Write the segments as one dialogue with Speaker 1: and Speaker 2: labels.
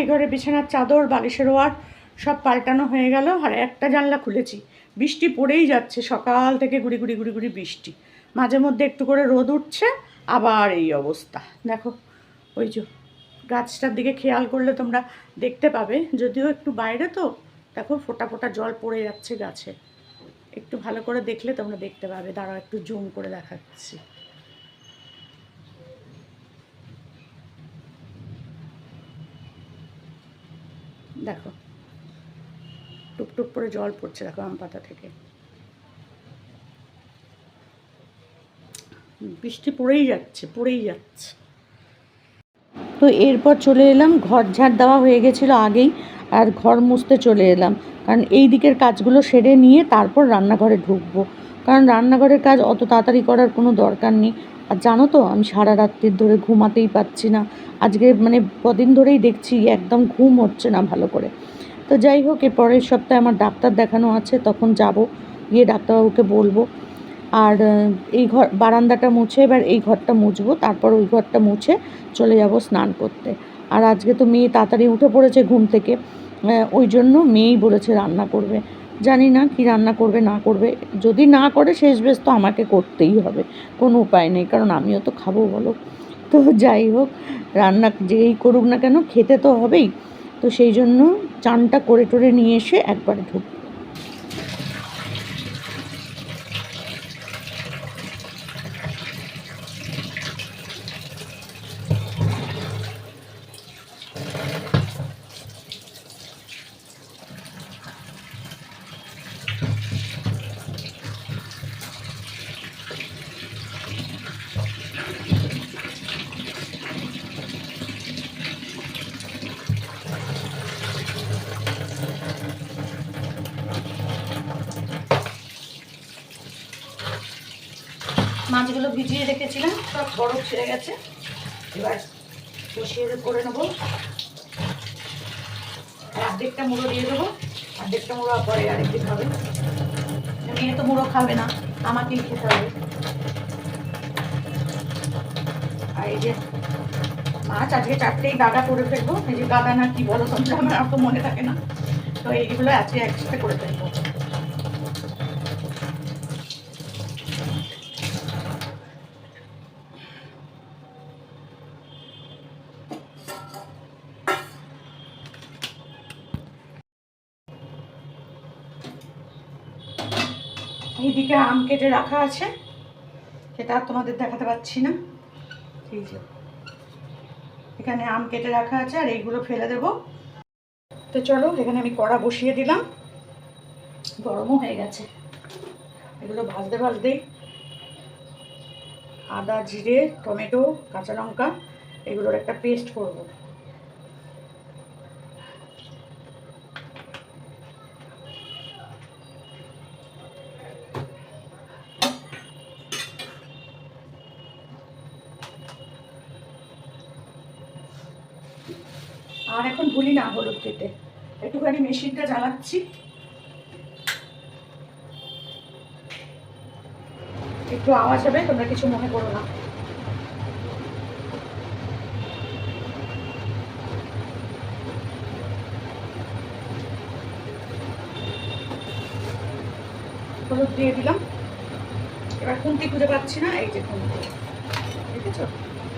Speaker 1: এই ঘরে বিছানার চাদর, বালিশের ওয়ার সব পাল্টানো হয়ে গেল আর একটা জানলা খুলেছি। বৃষ্টি পড়েই যাচ্ছে, সকাল থেকে গুড়ি গুড়ি গুড়ি গুড়ি বৃষ্টি। মাঝে মধ্যে একটু করে রোদ উঠছে, আবার এই অবস্থা। দেখো, ওই যে গাছটার দিকে খেয়াল করলে তোমরা দেখতে পাবে, যদিও একটু বাইরে তো, দেখো ফোটা ফোটা জল পড়ে যাচ্ছে গাছে। একটু ভালো করে দেখলে তোমরা দেখতে পাবে। দাঁড়াও, একটু জুম করে দেখাচ্ছি। দেখো। টুকটুক করে জল পড়ছে দেখো আম পাতা থেকে। বৃষ্টি পড়েই যাচ্ছে পড়েই যাচ্ছে। তো এরপর চলে এলাম, ঘর ঝাড় দেওয়া হয়ে গেছিল আগেই, আর ঘর মুছতে চলে এলাম। কারণ এই দিকের কাজগুলো সেরে নিয়ে তারপর রান্নাঘরে ঢুকবো। কারণ রান্নাঘরের কাজ অত তাড়াতাড়ি করার কোনো দরকার নেই। আর জানো তো, আমি সারা রাত্রির ধরে ঘুমাতেই পাচ্ছি না। আজকে মানে কদিন ধরেই দেখছি একদম ঘুম হচ্ছে না ভালো করে। তো যাই হোক, এর পরের সপ্তাহে আমার ডাক্তার দেখানো আছে, তখন যাব, গিয়ে ডাক্তারবাবুকে বলব। আর এই ঘর, বারান্দাটা মুছে, এবার এই ঘরটা মুছবো, তারপর ওই ঘরটা মুছে চলে যাব স্নান করতে। আর আজকে তো মেয়ে তাড়াতাড়ি উঠে পড়েছে ঘুম থেকে। ওই জন্য মেয়েই বলেছে রান্না করবে। জানি না কি রান্না করবে, না করবে। যদি না করে, শেষ বেশ তো আমাকে করতেই হবে। কোনো উপায় নেই, কারণ আমিও তো খাব বলো। তো যাই হোক, রান্না যেই করুক না কেন, খেতে তো হবেই। তো সেই জন্য চানটা করে টরে নিয়ে এসে একবারে ঢুক ভিজিয়ে রেখেছিলাম, সব বরফ ছেড়ে গেছে। এবার কষিয়ে করে নেব। অর্ধেকটা মুড়ো দিয়ে দেবো। অর্ধেকটা মুড়ো পরে আরেকদিন হবে মেয়ে তো মুড়ো খাবে না, আমাকেই খেতে হবে। আর এই যে মাছ, আজকে চারটেই গাদা করে ফেলব। এই যে গাদা না কি বলো তোমরা, আমার অত মনে থাকে না। তো এইগুলো আজকে একসাথে করে ফেলব। এইদিকে আম কেটে রাখা আছে। সেটা তোমাদের দেখাতে পাচ্ছি না। এই যে। এখানে আম কেটে রাখা আছে আর এইগুলো ফেলে দেব। তো চলো, এখানে আমি কড়া বসিয়ে দিলাম। গরমও হয়ে গেছে। এগুলো ভাজতে ভাজতেই আদা, জিরে, টমেটো, কাঁচা লঙ্কা, এগুলোর একটা পেস্ট করব। আর না হলুদ দিতে একটুখানি মেশিনটা জ্বালাচ্ছি। একটু আওয়াজ হবে, তোমরা কিছু মনে করো না। হলুদ দিয়ে দিলাম। এবার খুন্তি খুঁজে পাচ্ছি না, এই যে খুন্তি। দেখেছ?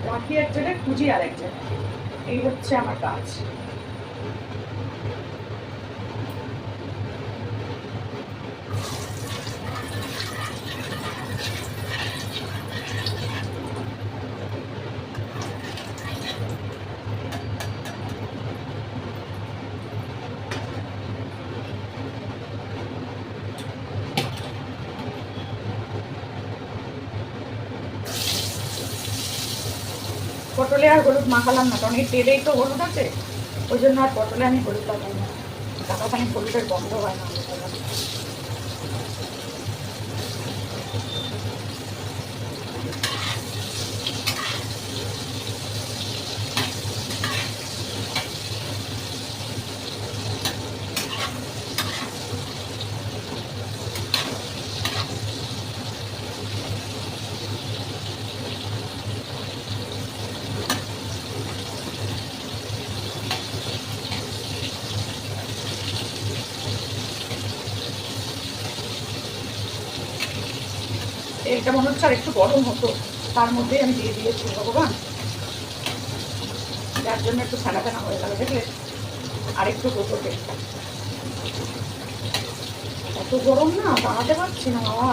Speaker 1: রাখি এক জায়গায় খুঁজি আর এক জায়গায়। এই হচ্ছে আমার কাজ। পটলে আর হলুদ মাখালাম না, কারণ এই তেলেই তো হলুদ আছে। ওই জন্য আর পটলে আমি হলুদ লাগাই না। টাকাখানি হলুদের বন্ধ হয় না। তেলটা মনে হচ্ছে আর একটু গরম হতো, তার মধ্যে আমি দিয়ে দিয়েছি ভগবান। যার জন্য একটু ফেনা ফেনা হয়ে গেল, দেখলে? আর একটু গোপর এত গরম না, দাঁড়াতে পারছি না, বাবা।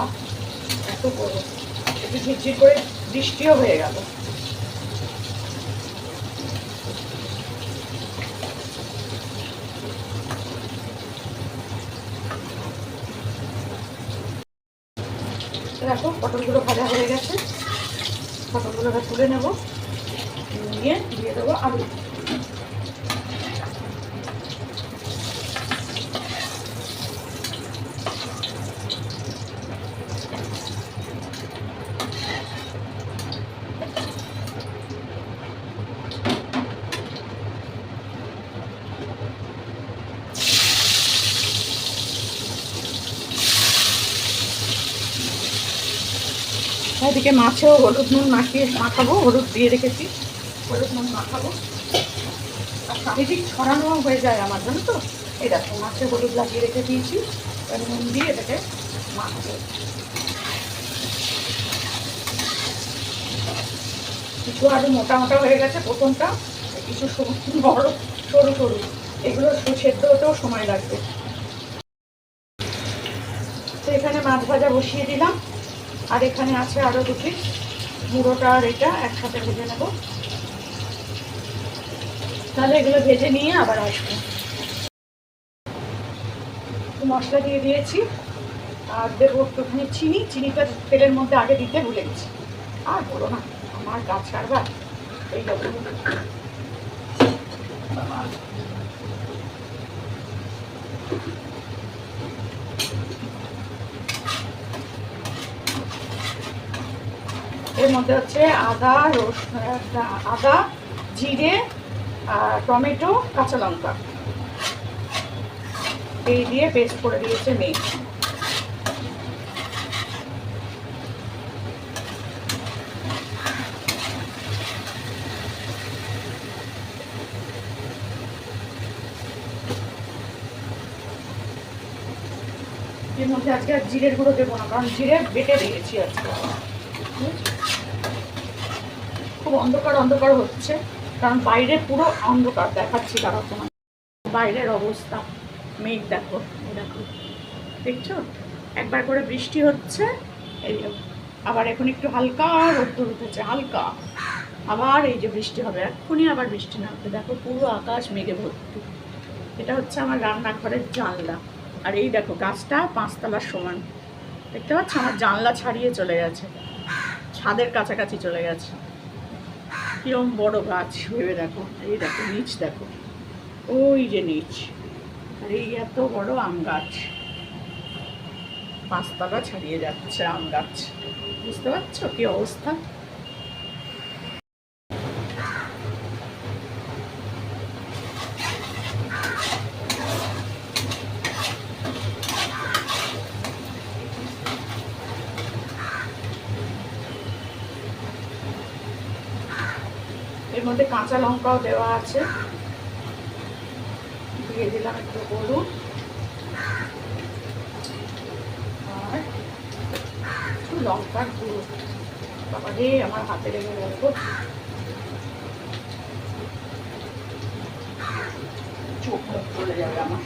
Speaker 1: এত গরম। একটু ঝিরঝির করে বৃষ্টিও হয়ে গেল। দেখো পটলগুলো ভাজা হয়ে গেছে। পটলগুলোকে তুলে নেব। নিয়ে দিয়ে দেবো আলু। এদিকে মাছেও হলুদ নুন মাখিয়ে মাখাবো, হলুদ দিয়ে রেখেছি। হলুদ নুন মাখাবো। আর চারিদিক ছড়ানো হয়ে যায় আমার জন্য তো? এই দেখো, মাছে হলুদ লাগিয়ে রেখে দিয়েছি। নুন দিয়ে এটাকে মাখাবো। কিছু আরও মোটা মোটা হয়ে গেছে প্রথমটা কিছু বড়, সরু সরু। এগুলো সেদ্ধ হতেও সময় লাগবে। তো এখানে মাছ ভাজা বসিয়ে দিলাম। আর এখানে আছে আরও দুটি। মুড়োটা আর এটা একসাথে ভেজে নেব। তাহলে এগুলো ভেজে নিয়ে আবার আসব। মশলা দিয়ে দিয়েছি। আর দেবো একটুখানি চিনি। চিনিটা তেলের মধ্যে আগে দিতে ভুলে গেছি। আর বলো না, আমার গাছ কারবার এই রকম। এর মধ্যে হচ্ছে আদা, রসুন আদা, জিরে, আর টমেটো, কাঁচা লঙ্কা। এই দিয়ে পেস্ট করে দিয়েছে মেয়ে এর মধ্যে আজকে আর জিরের গুঁড়ো দেবো না, কারণ জিরে বেটে দিয়েছি আজকে। খুব অন্ধকার অন্ধকার হচ্ছে। কারণ বাইরে পুরো অন্ধকার দেখাচ্ছি তারা তোমার বাইরের অবস্থা। মেঘ দেখো দেখো। দেখছ? একবার করে বৃষ্টি হচ্ছে, এই। আবার এখন একটু হালকা রোদ্দুর উঠেছে, হালকা। আবার এই যে বৃষ্টি হবে, এক্ষুনি আবার বৃষ্টি নামবে। দেখো, পুরো আকাশ মেঘে ভর্তি। এটা হচ্ছে আমার রান্নাঘরের জানলা। আর এই দেখো, গাছটা পাঁচতলার সমান। দেখতে পাচ্ছ? আমার জানলা ছাড়িয়ে চলে গেছে। ছাদের কাছাকাছি চলে গেছে। কিরম বড় গাছ, ভেবে দেখো। এই দেখো, নিচ দেখো। ওই যে নিচ। আর এই এত বড় আম গাছ। পাঁচতলা ছাড়িয়ে যাচ্ছে আম গাছ। বুঝতে পারছ কি অবস্থা? এর মধ্যে কাঁচা লঙ্কাও দেওয়া আছে। দিয়ে দিলাম একটু হলুদ। আর একটু লঙ্কার গুঁড়ো। বাবা রে, আমার হাতে লেগে গেল চোখ মুখ চলে যাবে আমার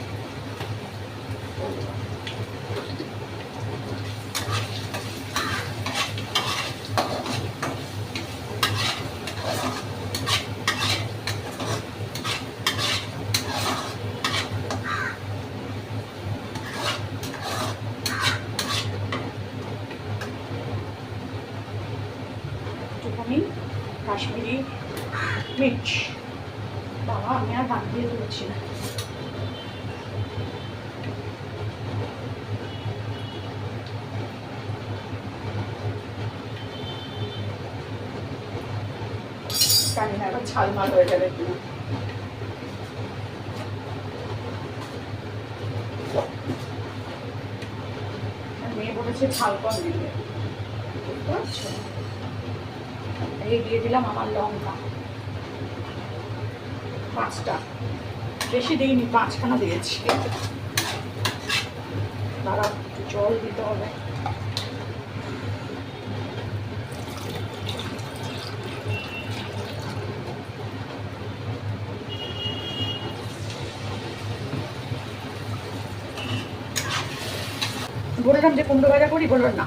Speaker 1: একটুখানি কাশ্মীরি মির্চ বাবা আমি আর বাদ দিয়ে তুলছি না জানি না, এবার ঝালমাল হয়ে যাবে কিনা। মেয়ে বলেছে ঝাল কম দিবে এই দিয়ে দিলাম আমার লঙ্কা। পাঁচটা। বেশি দিইনি, পাঁচখানা দিয়েছি। দাঁড়া জল দিতে হবে। বললাম যে কুমড়ো ভাজা করি বলল না।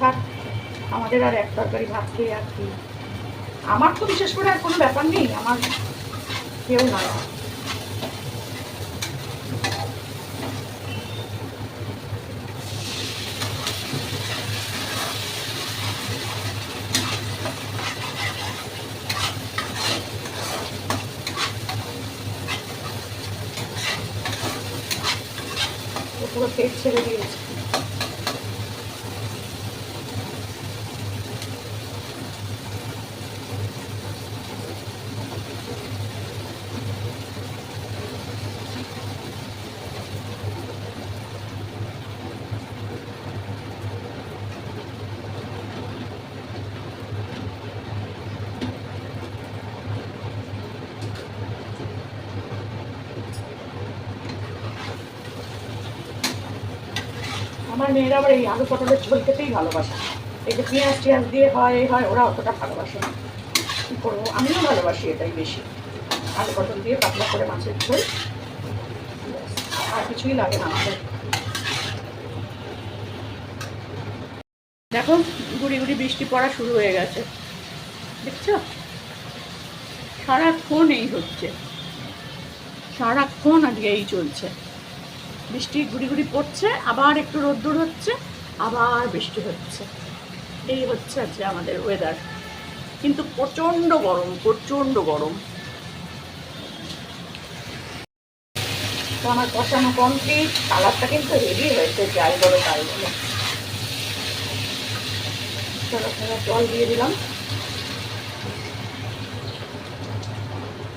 Speaker 1: থাক, আমাদের আর এক তরকারি ভাত খেয়ে আর কি। আমার তো বিশেষ করে আর কোনো ব্যাপার নেই, আমার কেউ না ও পুরো পেট ছেড়ে দিয়েছে আমার মেয়েরা আবার এই আলু পটলের ঝোল খেতেই ভালোবাসে। যে পেঁয়াজ টিয়াজ দিয়ে হয়, এই হয়, ওরা অতটা ভালোবাসে না। কী করব? আমিও ভালোবাসি এটাই বেশি। আলু পটল দিয়ে পাতলা করে মাছের ঝোল। আর কিছুই লাগে না আমাদের। দেখো, গুড়ি গুড়ি বৃষ্টি পড়া শুরু হয়ে গেছে। দেখছ? সারাক্ষণ এই হচ্ছে। সারাক্ষণ আজকে এই চলছে। বৃষ্টি ঘুরি ঘুরি পড়ছে, আবার একটু রোদ্দুর হচ্ছে, আবার বৃষ্টি হচ্ছে। এই হচ্ছে আজকে আমাদের ওয়েদার কিন্তু প্রচণ্ড গরম প্রচণ্ড গরম। তো আমার কষানো কমপ্লিট কালারটা কিন্তু হেভি হয়েছে, যাই বলো তাই বলো। জল দিয়ে দিলাম।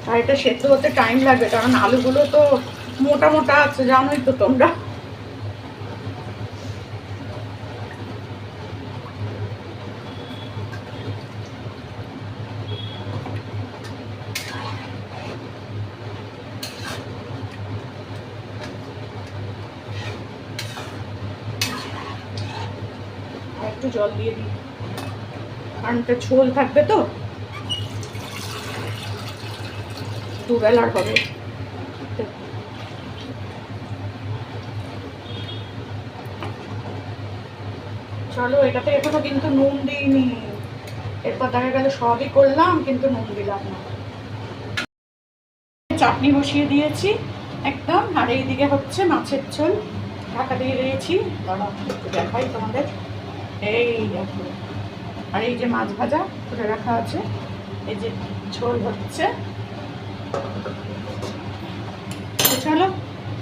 Speaker 1: আর এটা সেদ্ধ হতে টাইম লাগবে, কারণ আলুগুলো তো মোটা মোটা আছে, জানোই তো তোমরা। একটু জল দিয়ে দিই। কারণ ঝোল থাকবে তো? দুবেলার হবে। চলো, এটাতে এখনও কিন্তু নুন দিইনি। এরপর দেখা গেল সবই করলাম, কিন্তু নুন দিলাম না। চাটনি বসিয়ে দিয়েছি একদম, আর এইদিকে হচ্ছে মাছের ঝোল। ঢাকা দিয়ে দিয়েছি। দেখাই তোমাদের। এই আর এই যে মাছ ভাজা করে রাখা আছে। এই যে ঝোল হচ্ছে। চলো,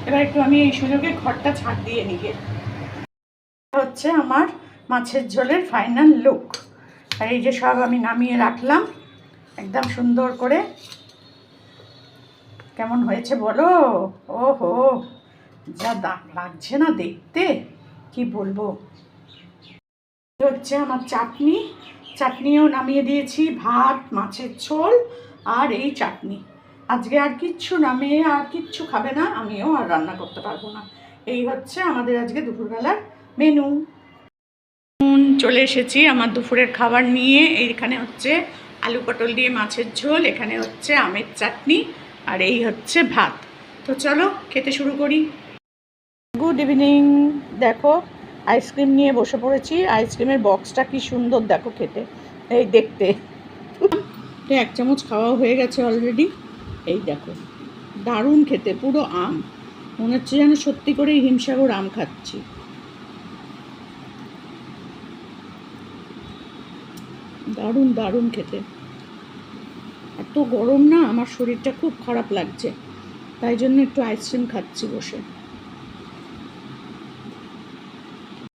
Speaker 1: এবার একটু আমি এই সুযোগে ঘরটা ছাড় দিয়ে নিয়ে হচ্ছে আমার মাছের ঝোলের ফাইনাল লুক আর এই যে সব আমি নামিয়ে রাখলাম। একদম সুন্দর করে। কেমন হয়েছে বলো? ও হো যা দাগ লাগছে না দেখতে? কি বলব? হচ্ছে আমার চাটনি। চাটনিও নামিয়ে দিয়েছি, ভাত, মাছের ঝোল আর এই চাটনি। আজকে আর কিচ্ছু না, মেয়ে আর কিচ্ছু খাবে না, আমিও আর রান্না করতে পারব না। এই হচ্ছে আমাদের আজকে দুপুরবেলার মেনু চলে এসেছি আমার দুপুরের খাবার নিয়ে। এইখানে হচ্ছে আলু পটল দিয়ে মাছের ঝোল, এখানে হচ্ছে আমের চাটনি আর এই হচ্ছে ভাত। তো চলো খেতে শুরু করি। Good evening. দেখো, আইসক্রিম নিয়ে বসে পড়েছি। আইসক্রিমের বক্সটা কি সুন্দর দেখো খেতে। এই দেখতে। এক চামচ খাওয়া হয়ে গেছে অলরেডি এই দেখো, দারুণ খেতে, পুরো আম। মনে হচ্ছে যেন সত্যি করেই হিমসাগর আম খাচ্ছি। দারুণ দারুণ খেতে। এত গরম না, আমার শরীরটা খুব খারাপ লাগছে। তাই জন্য একটু আইসক্রিম খাচ্ছি বসে।